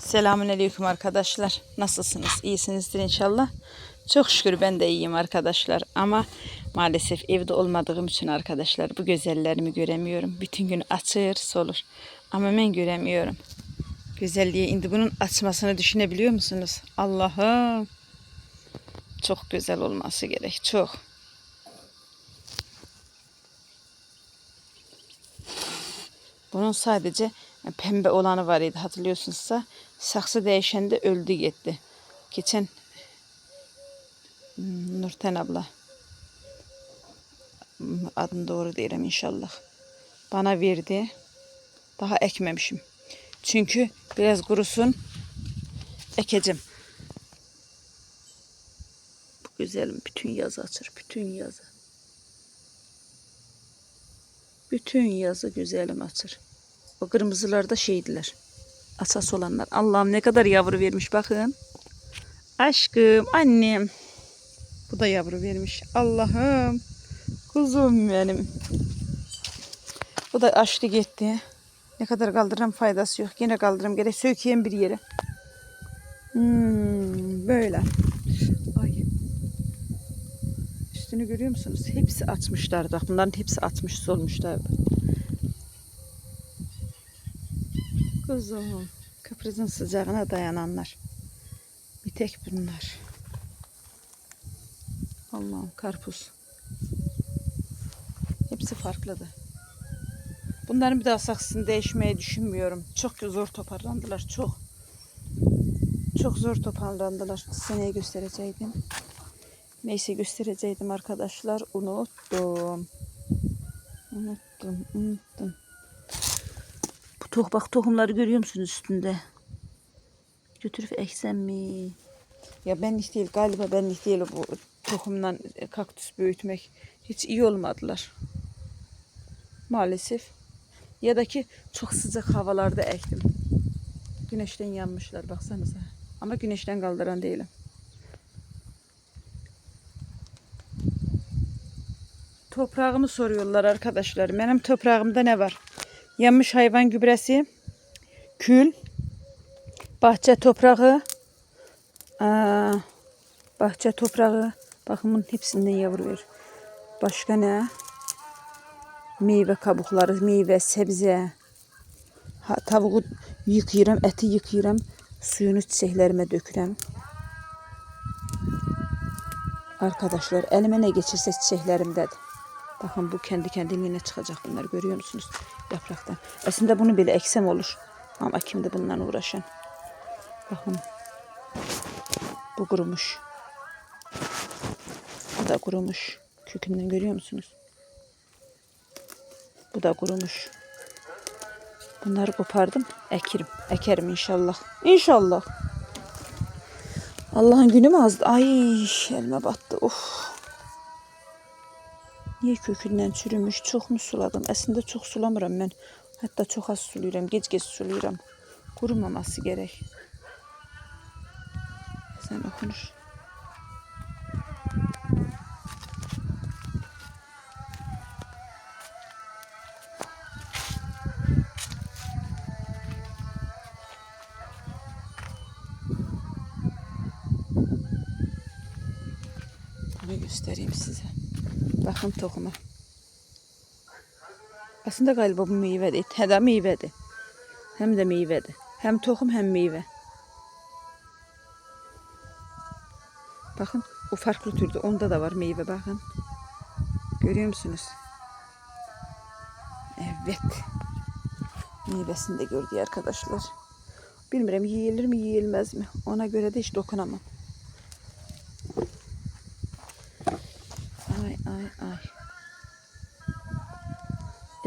Selamünaleyküm arkadaşlar. Nasılsınız? İyisinizdir inşallah. Çok şükür ben de iyiyim arkadaşlar. Ama maalesef evde olmadığım için arkadaşlar bu güzellerimi göremiyorum. Bütün gün açır solur. Ama ben göremiyorum. Güzelliğe indi bunun açmasını düşünebiliyor musunuz? Allah'ım. Çok güzel olması gerek. Çok. Bunun sadece pembe olanı var idi hatırlıyorsunuzsa. Saksı değişende öldü gitti. Geçen hmm, Nurten abla hmm, adını doğru değilim inşallah. Bana verdi. Daha ekmemişim. Çünkü biraz kurusun ekeceğim. Bu güzelim bütün yazı açır. Bütün yazı. Bütün yazı güzelim açır. O kırmızılar da şeydiler. Asas olanlar. Allah'ım ne kadar yavru vermiş bakın. Aşkım, annem. Bu da yavru vermiş. Allah'ım. Kuzum benim. Bu da açtı gitti. Ne kadar kaldırırım faydası yok. Yine kaldırırım gerek. Sökeyim bir yere. Hmm, böyle. Ay. Üstünü görüyor musunuz? Hepsi açmışlar. Bak bunların hepsi açmış solmuşlar. Kuzum. Kıbrıs'ın sıcağına dayananlar. Bir tek bunlar. Allah'ım karpuz. Hepsi farklıdı. Bunların bir daha saksısını değişmeyi düşünmüyorum. Çok zor toparlandılar. Çok. Çok zor toparlandılar. Seneye göstereceydim. Neyse göstereceydim arkadaşlar. Unuttum. Unuttum. Unuttum. Toh bak tohumları görüyor musunuz üstünde? Götürüp eksem mi? Ya benlik değil galiba benlik değil bu tohumdan kaktüs büyütmek. Hiç iyi olmadılar. Maalesef. Ya da ki çok sıcak havalarda ektim. Güneşten yanmışlar baksanıza. Ama güneşten kaldıran değilim. Toprağımı soruyorlar arkadaşlar. Benim toprağımda ne var? Yanmış hayvan gübresi, kül, bahçe toprağı, aa, bahçe toprağı. Bakın bunun hepsinden yavru ver. Başka ne? Meyve kabukları, meyve, sebze. Ha, tavuğu yıkayıram, eti yıkayıram. Suyunu çiçeklerime dökürəm. Arkadaşlar elime ne geçirse çiçeklerimdedir. Bakın bu kendi kendiliğine çıkacak bunlar görüyor musunuz? Yapraktan. Aslında bunu bile eksem olur. Ama kimde bundan uğraşan. Bakın. Bu kurumuş. Bu da kurumuş. Kökünden görüyor musunuz? Bu da kurumuş. Bunları kopardım. Ekirim. Ekerim inşallah. İnşallah. Allah'ın günü mü azdı? Ay elime battı. Of. Niye kökünden çürümüş? Çok mu suladım? Aslında çok sulamıram ben. Hatta çok az suluyuram. Gec gec suluyuram. Kurumaması gerek. Sen Bakın tohuma. Aslında galiba bu meyvedir. Hə də meyvədir. Hem de meyvədir. Hem tohum hem meyve. Bakın o farklı türde. Onda da var meyve bakın. Görüyor musunuz? Evet. Meyvesini de gördü arkadaşlar. Bilmiyorum yiyilir mi yiyilmez mi? Ona göre de hiç dokunamam.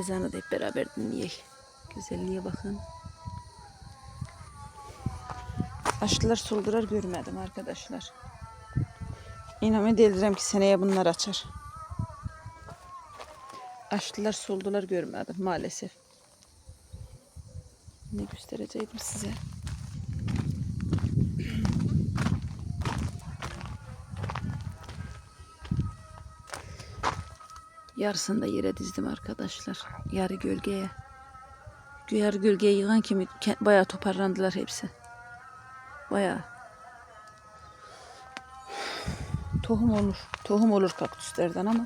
Ezanı da hep beraber dinleyek. Güzelliğe bakın. Açtılar soldular görmedim arkadaşlar. İnanın delirəm ki seneye bunlar açar. Açtılar soldular görmedim maalesef. Ne gösterecektim size? Yarısını da yere dizdim arkadaşlar. Yarı gölgeye. Yarı gölgeye yığan kimi bayağı toparlandılar hepsi. Bayağı. Tohum olur. Tohum olur kaktüslerden ama.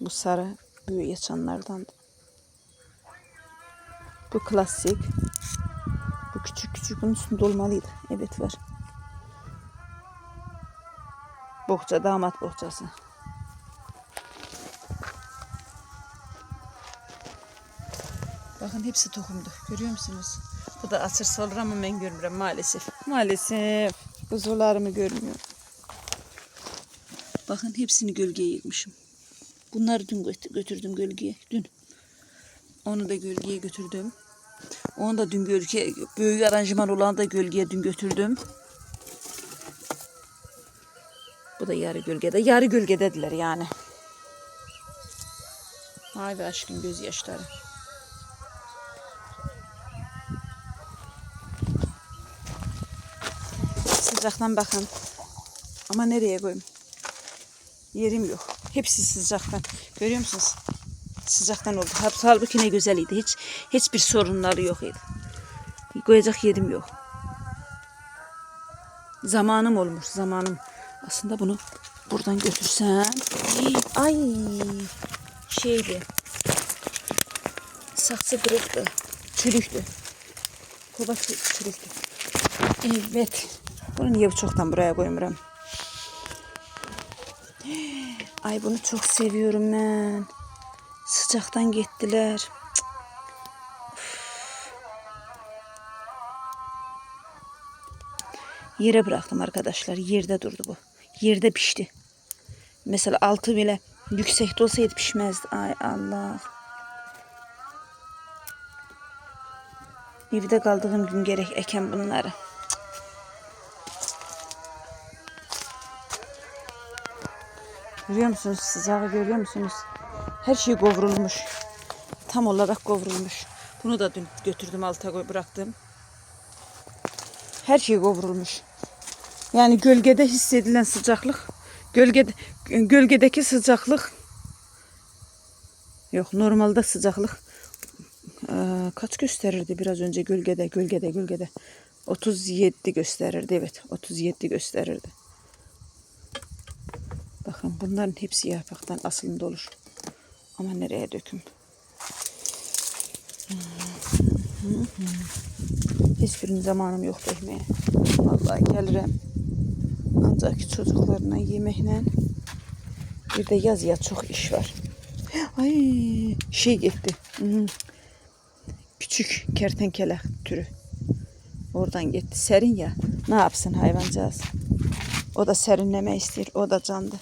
Bu sarı büyü yaşanlardan. Bu klasik. Bu küçük küçük bunun üstünde olmalıydı. Evet var. Bohça damat bohçası. Bakın hepsi tohumdu. Görüyor musunuz? Bu da asır olur ama ben görmüyorum maalesef. Maalesef. Kuzularımı görmüyorum. Bakın hepsini gölgeye yıkmışım. Bunları dün göt- götürdüm gölgeye. Dün. Onu da gölgeye götürdüm. Onu da dün gölgeye, büyük aranjman olanı da gölgeye dün götürdüm. Bu da yarı gölgede. Yarı gölgedediler yani. Ay be aşkın gözyaşları. Sıcaktan bakın. Ama nereye koyayım? Yerim yok. Hepsi sıcaktan. Görüyor musunuz? Sıcaktan oldu. Hal- Halbuki ne güzeliydi. Hiç hiçbir sorunları yok idi. Koyacak yerim yok. Zamanım olmuş. Zamanım. Aslında bunu buradan götürsem. Ay şeydi. Saksı kırıktı. Çürüktü. Kova çü- çürüktü. Evet. Bunu niye çoktan buraya koymuyorum? Ay bunu çok seviyorum ben. Sıcaktan gittiler. Yere bıraktım arkadaşlar. Yerde durdu bu. Yerde pişti. Mesela altı bile yüksekte olsaydı pişmezdi. Ay Allah. Evde kaldığım gün gerek eken bunları. Görüyor musunuz? Sıcağı görüyor musunuz? Her şey kavrulmuş. Tam olarak kavrulmuş. Bunu da dün götürdüm alta bıraktım. Her şey kavrulmuş. Yani gölgede hissedilen sıcaklık, gölgede gölgedeki sıcaklık yok normalde sıcaklık eee, kaç gösterirdi biraz önce gölgede gölgede gölgede 37 gösterirdi evet 37 gösterirdi. Bakın bunların hepsi yapraktan aslında olur. Ama nereye döküm? Hiçbirinin zamanım yok dökmeye. Vallahi gelirim. Ancak çocuklarına yemekle bir de yazıya çok iş var. Ay şey gitti. Küçük kertenkele türü. Oradan gitti. Serin ya. Ne yapsın hayvancağız? O da serinleme istiyor. O da candı.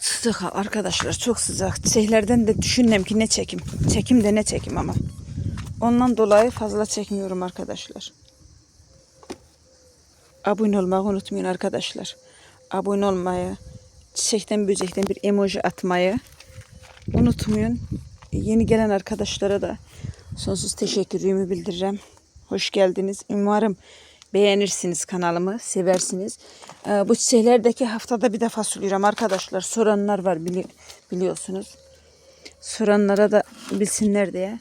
Sıcak arkadaşlar çok sıcak. Çiçeklerden de düşünmem ki ne çekim. Çekim de ne çekim ama. Ondan dolayı fazla çekmiyorum arkadaşlar. Abone olmayı unutmayın arkadaşlar. Abone olmayı, çiçekten böcekten bir emoji atmayı unutmayın. Yeni gelen arkadaşlara da sonsuz teşekkürümü bildiririm. Hoş geldiniz. Umarım beğenirsiniz kanalımı, seversiniz. Ee, bu çiçeklerdeki haftada bir defa suluyorum arkadaşlar. Soranlar var bili- biliyorsunuz. Soranlara da bilsinler diye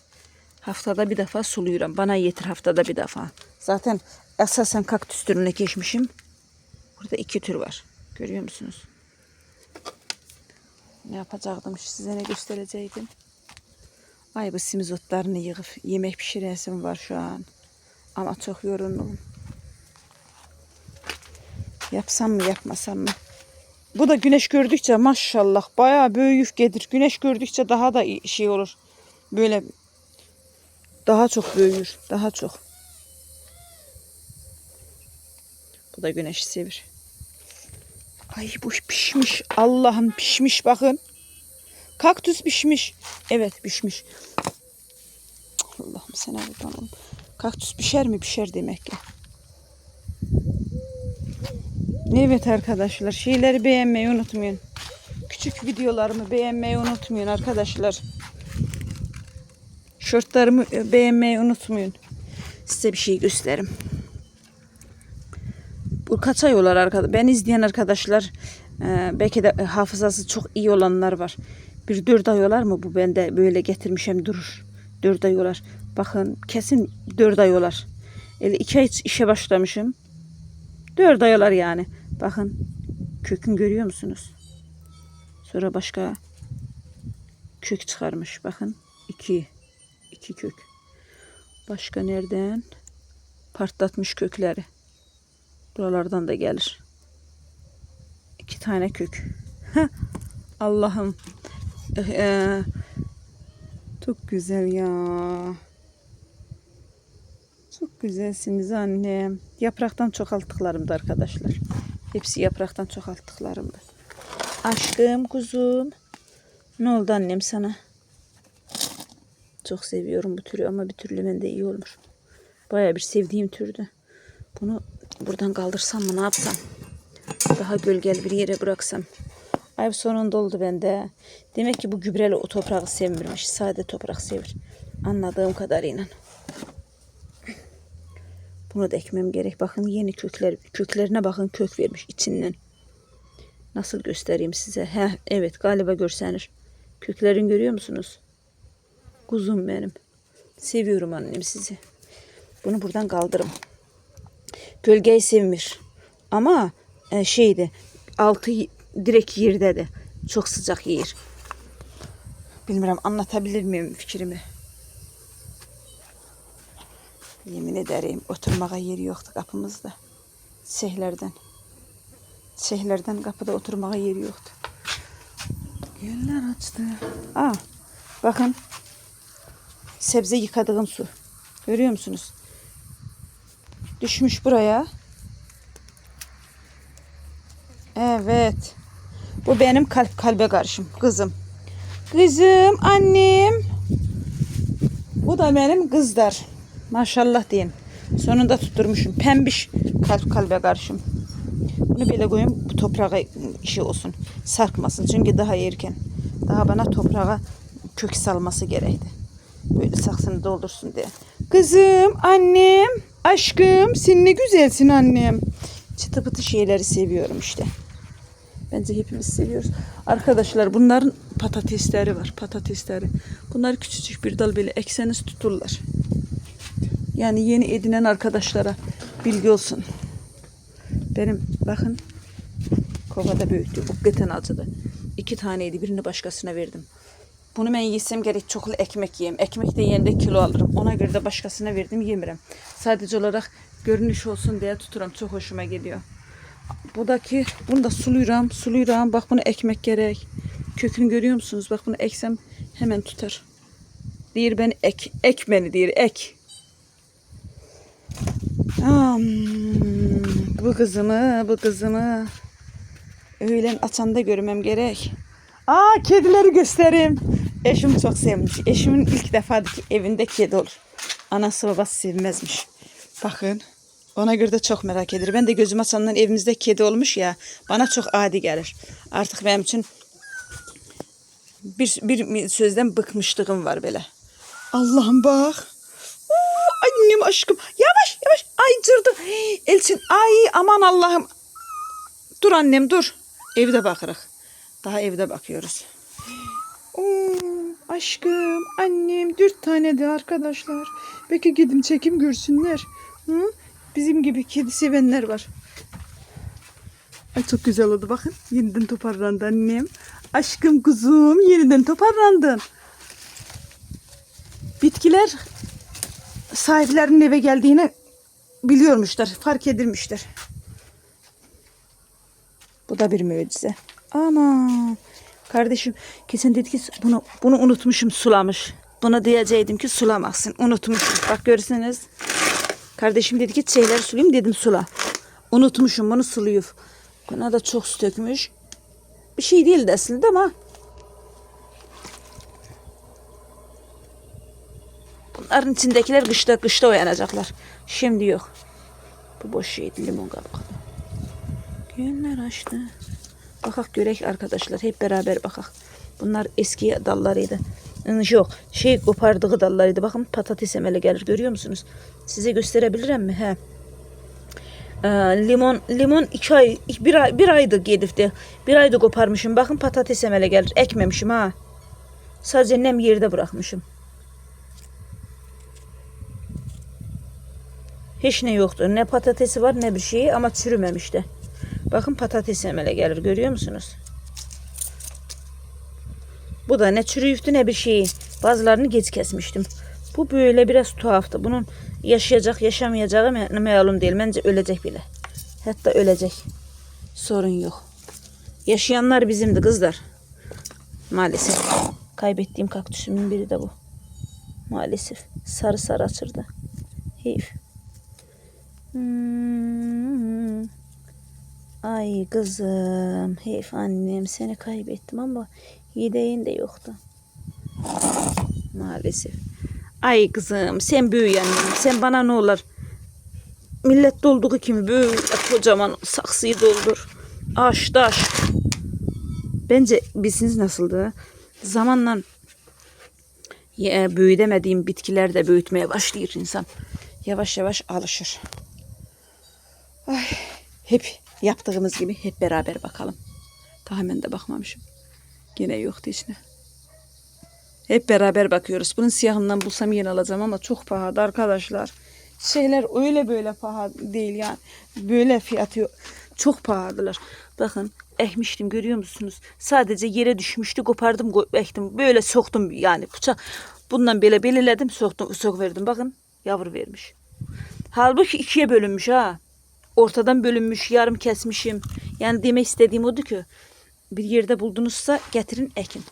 haftada bir defa suluyorum. Bana yeter haftada bir defa. Zaten esasen kaktüs türüne geçmişim. Burada iki tür var. Görüyor musunuz? Ne yapacaktım size ne gösterecektim. Ay bu simizotlarını yığıp yemek pişiresim var şu an. Ama çok yoruldum. Yapsam mı yapmasam mı? Bu da güneş gördükçe maşallah bayağı büyük gelir. Güneş gördükçe daha da şey olur. Böyle daha çok büyür. Daha çok. Bu da güneşi sevir. Ay bu pişmiş. Allah'ım pişmiş bakın. Kaktüs pişmiş. Evet pişmiş. Allah'ım sana kurban olayım. Kaktüs pişer mi? Pişer demek ki. Evet arkadaşlar şeyleri beğenmeyi unutmayın. Küçük videolarımı beğenmeyi unutmayın arkadaşlar. Şortlarımı e, beğenmeyi unutmayın. Size bir şey göstereyim. Bu kaç ay olar arkadaşlar? Ben izleyen arkadaşlar e, belki de hafızası çok iyi olanlar var. Bir dört ay olar mı bu bende böyle getirmişim durur. Dört ay olar. Bakın kesin dört ay olar. Eli iki ay işe başlamışım. Dört ay olar yani. Bakın kökün görüyor musunuz? Sonra başka kök çıkarmış. Bakın iki. İki kök. Başka nereden? Partlatmış kökleri. Buralardan da gelir. İki tane kök. Allah'ım. Ee, çok güzel ya. Çok güzelsiniz annem. Yapraktan çoğalttıklarımdı arkadaşlar. Hepsi yapraktan çoğalttıklarımdı. Aşkım kuzum. Ne oldu annem sana? Çok seviyorum bu türü ama bir türlü bende iyi olur. Baya bir sevdiğim türdü. Bunu buradan kaldırsam mı ne yapsam? Daha gölgeli bir yere bıraksam. Ay sonunda oldu bende. Demek ki bu gübreli o toprağı sevmirmiş. Sade toprak sevir. Anladığım kadarıyla. Bunu da ekmem gerek. Bakın yeni kökler. Köklerine bakın kök vermiş içinden. Nasıl göstereyim size? Heh, evet galiba görsenir. Köklerini görüyor musunuz? Kuzum benim. Seviyorum annem sizi. Bunu buradan kaldırım. Gölgeyi sevmir. Ama e, şeydi altı direkt yerde de çok sıcak yer. Bilmiyorum anlatabilir miyim fikrimi? Yemin ederim oturmaya yeri yoktu kapımızda. Şeylerden. Şeylerden kapıda oturmaya yeri yoktu. Güller açtı. Aa, bakın. Sebze yıkadığım su. Görüyor musunuz? Düşmüş buraya. Evet. Bu benim kalp kalbe karşım. Kızım. Kızım, annem. Bu da benim kızlar. Maşallah diyeyim. Sonunda tutturmuşum. Pembiş kalp kalbe karşım. Bunu böyle koyayım bu toprağa işi olsun. Sarkmasın çünkü daha erken. Daha bana toprağa kök salması gerekti. Böyle saksını doldursun diye. Kızım, annem, aşkım, sen ne güzelsin annem. Çıtı pıtı şeyleri seviyorum işte. Bence hepimiz seviyoruz. Arkadaşlar bunların patatesleri var. Patatesleri. Bunlar küçücük bir dal böyle ekseniz tuturlar. Yani yeni edinen arkadaşlara bilgi olsun. Benim bakın kovada büyüktü. Hakikaten acıdı. İki taneydi. Birini başkasına verdim. Bunu ben yesem gerek çoklu ekmek yiyeyim. Ekmek de yiyende kilo alırım. Ona göre de başkasına verdim yemirim. Sadece olarak görünüş olsun diye tuturam. Çok hoşuma gidiyor. Budaki bunu da suluyuram, suluyuram. Bak bunu ekmek gerek. Kökünü görüyor musunuz? Bak bunu eksem hemen tutar. Diyor ben ek, ek beni diyor ek. Am, bu kızımı, bu kızımı öğlen açanda görmem gerek. Aa kedileri göstereyim. Eşim çok sevmiş. Eşimin ilk defadaki evinde kedi olur. Anası babası sevmezmiş. Bakın. Ona göre de çok merak ederim. Ben de gözüm açandan evimizde kedi olmuş ya. Bana çok adi gelir. Artık benim için bir, bir sözden bıkmışlığım var böyle. Allah'ım bak. Oo, annem aşkım. Yavaş yavaş. Ay cırdı. Hey, Elçin ay aman Allah'ım. Dur annem dur. Evde bakarız. Daha evde bakıyoruz. Oo, aşkım annem dört tane de arkadaşlar. Belki gidin çekim görsünler. Hı? Bizim gibi kedi sevenler var. Ay çok güzel oldu bakın. Yeniden toparlandı annem. Aşkım kuzum yeniden toparlandın. Bitkiler sahiplerinin eve geldiğini biliyormuşlar. Fark edilmişler. Bu da bir mucize. Aman. Kardeşim kesin dedi ki bunu bunu unutmuşum sulamış. Buna diyeceydim ki sulamazsın. Unutmuşum. Bak görürseniz. Kardeşim dedi ki şeyler sulayayım dedim sula. Unutmuşum bunu suluyor. Buna da çok su dökmüş. Bir şey değildi aslında ama. Bunların içindekiler kışta kışta uyanacaklar. Şimdi yok. Bu boş şeydi limon kabuklu. Günler açtı. Bakak görek arkadaşlar hep beraber bakak. Bunlar eski dallarıydı. Yok şey kopardığı dallarıydı. Bakın patates emeli gelir görüyor musunuz? Size gösterebilirim mi? He. Limon limon iki ay bir ay bir aydı gedifti. Bir ayda koparmışım. Bakın patates emele gelir. Ekmemişim ha. Sadece nem yerde bırakmışım. Hiç ne yoktu. Ne patatesi var ne bir şeyi ama çürümemiş de. Bakın patates emele gelir görüyor musunuz? Bu da ne çürüyüftü ne bir şeyi. Bazılarını geç kesmiştim. Bu böyle biraz tuhaftı. Bunun yaşayacak yaşamayacağı me- değil. Bence ölecek bile. Hatta ölecek. Sorun yok. Yaşayanlar bizimdi kızlar. Maalesef. Kaybettiğim kaktüsümün biri de bu. Maalesef. Sarı sarı açırdı. Heyif. Hmm. Ay kızım. Heyif annem seni kaybettim ama yedeğin de yoktu. Maalesef. Ay kızım sen büyü annem. Sen bana ne olur. Millet dolduğu kimi böyle kocaman saksıyı doldur. Aş daş. Bence bilsiniz nasıldı? Zamanla ya, büyüdemediğim bitkiler de büyütmeye başlıyor insan. Yavaş yavaş alışır. Ay, hep yaptığımız gibi hep beraber bakalım. Hemen de bakmamışım. Yine yoktu içine. Hep beraber bakıyoruz. Bunun siyahından bulsam yine alacağım ama çok pahalı arkadaşlar. Şeyler öyle böyle pahalı değil yani. Böyle fiyatı çok pahalılar. Bakın ekmiştim görüyor musunuz? Sadece yere düşmüştü kopardım ko- ektim. Böyle soktum yani bıçak. Bundan böyle belirledim soktum sok verdim. Bakın yavru vermiş. Halbuki ikiye bölünmüş ha. Ortadan bölünmüş yarım kesmişim. Yani demek istediğim odur ki bir yerde buldunuzsa getirin ekin.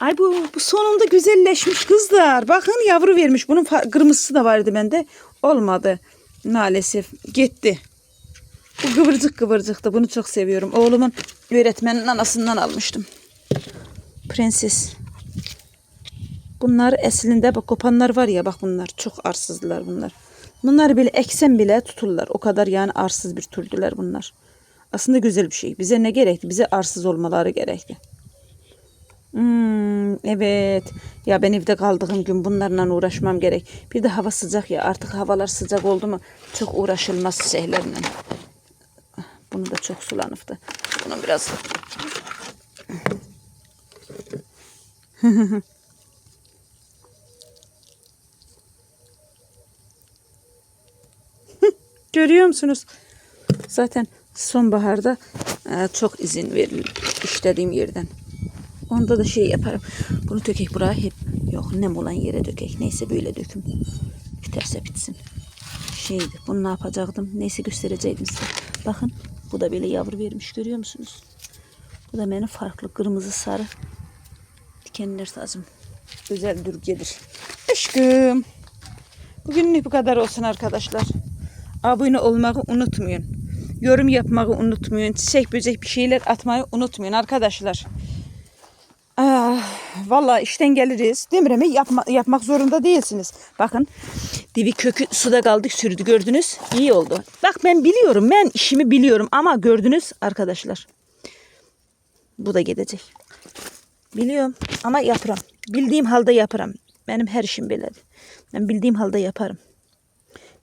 Ay bu, bu sonunda güzelleşmiş kızlar. Bakın yavru vermiş. Bunun kırmızısı da vardı bende. Olmadı. Maalesef gitti. Bu kıvırcık kıvırcıktı. Bunu çok seviyorum. Oğlumun öğretmenin anasından almıştım. Prenses. Bunlar eslinde bak kopanlar var ya bak bunlar çok arsızdılar bunlar. Bunlar bile eksen bile tutulurlar. O kadar yani arsız bir türdüler bunlar. Aslında güzel bir şey. Bize ne gerekti? Bize arsız olmaları gerekti. Hmm, evet. Ya ben evde kaldığım gün bunlarla uğraşmam gerek. Bir de hava sıcak ya. Artık havalar sıcak oldu mu çok uğraşılmaz şeylerle. Bunu da çok sulanıftı. Bunu biraz Görüyor musunuz? Zaten sonbaharda e, çok izin verilir işlediğim yerden. Onda da şey yaparım. Bunu dökek buraya hep yok nem olan yere dökek. Neyse böyle döküm. Biterse bitsin. Şeydi bunu ne yapacaktım? Neyse gösterecektim size. Bakın bu da böyle yavru vermiş görüyor musunuz? Bu da benim farklı kırmızı sarı dikenler tacım. Özel dürgedir. Aşkım. Bugünlük bu kadar olsun arkadaşlar. Abone olmayı unutmayın. Yorum yapmayı unutmayın. Çiçek böcek bir şeyler atmayı unutmayın arkadaşlar. Ah, vallahi işten geliriz. Demiremi yapma, yapmak zorunda değilsiniz. Bakın divi kökü suda kaldık sürdü gördünüz. İyi oldu. Bak ben biliyorum ben işimi biliyorum ama gördünüz arkadaşlar. Bu da gidecek. Biliyorum ama yaparım. Bildiğim halde yaparım. Benim her işim böyledir. Ben bildiğim halde yaparım.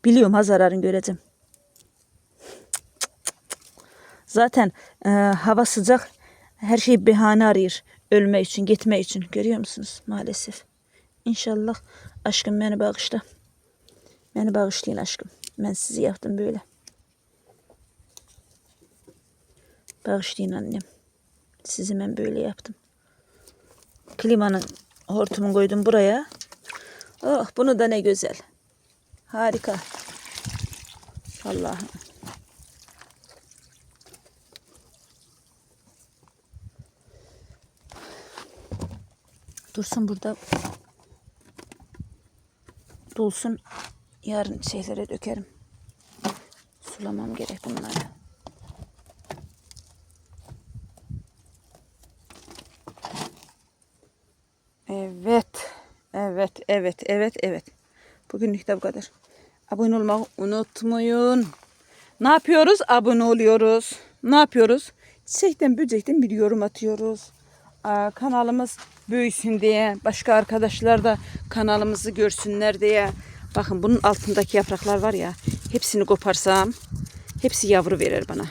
Biliyorum ha zararını göreceğim. Zaten e, hava sıcak. Her şey bahane arıyor. Ölme için, gitme için. Görüyor musunuz? Maalesef. İnşallah aşkım beni bağışla. Beni bağışlayın aşkım. Ben sizi yaptım böyle. Bağışlayın annem. Sizi ben böyle yaptım. Klimanın hortumunu koydum buraya. Oh bunu da ne güzel. Harika. Allah'ım. Dursun burada. Dolsun. Yarın şeylere dökerim. Sulamam gerek bunları. Evet. Evet, evet, evet, evet. Bugünlük de bu kadar. Abone olmayı unutmayın. Ne yapıyoruz? Abone oluyoruz. Ne yapıyoruz? Çiçekten böcekten bir yorum atıyoruz. Aa, kanalımız büyüsün diye. Başka arkadaşlar da kanalımızı görsünler diye. Bakın bunun altındaki yapraklar var ya. Hepsini koparsam hepsi yavru verir bana.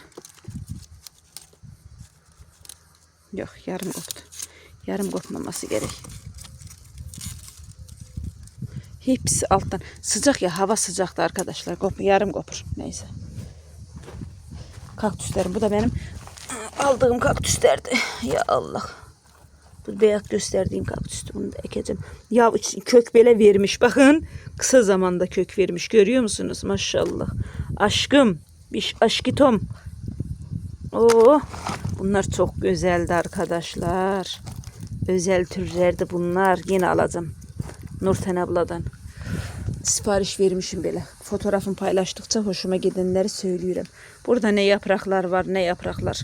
Yok yarım koptu. Yarım kopmaması gerek. Hepsi alttan. Sıcak ya hava sıcaktı arkadaşlar. Kop, yarım kopur. Neyse. Kaktüslerim. Bu da benim aldığım kaktüslerdi. Ya Allah. Bu beyaz gösterdiğim kaktüstü. Bunu da ekeceğim. Ya kök bile vermiş. Bakın kısa zamanda kök vermiş. Görüyor musunuz? Maşallah. Aşkım. Bir aşkitom. Oo, bunlar çok güzeldi arkadaşlar. Özel türlerdi bunlar. Yine alacağım. Nurten abladan. Sipariş vermişim böyle. Fotoğrafını paylaştıkça hoşuma gidenleri söylüyorum. Burada ne yapraklar var ne yapraklar.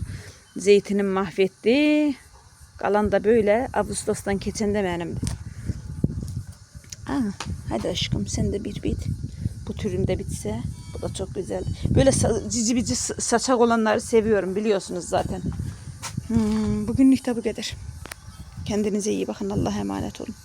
Zeytinim mahvetti. Kalan da böyle Ağustos'tan geçen de benimdi. Aa, hadi aşkım sen de bir bit. Bu türünde bitse. Bu da çok güzel. Böyle sa- cici bici sa- saçak olanları seviyorum biliyorsunuz zaten. Hmm, bugünlük de bu kadar. Kendinize iyi bakın. Allah'a emanet olun.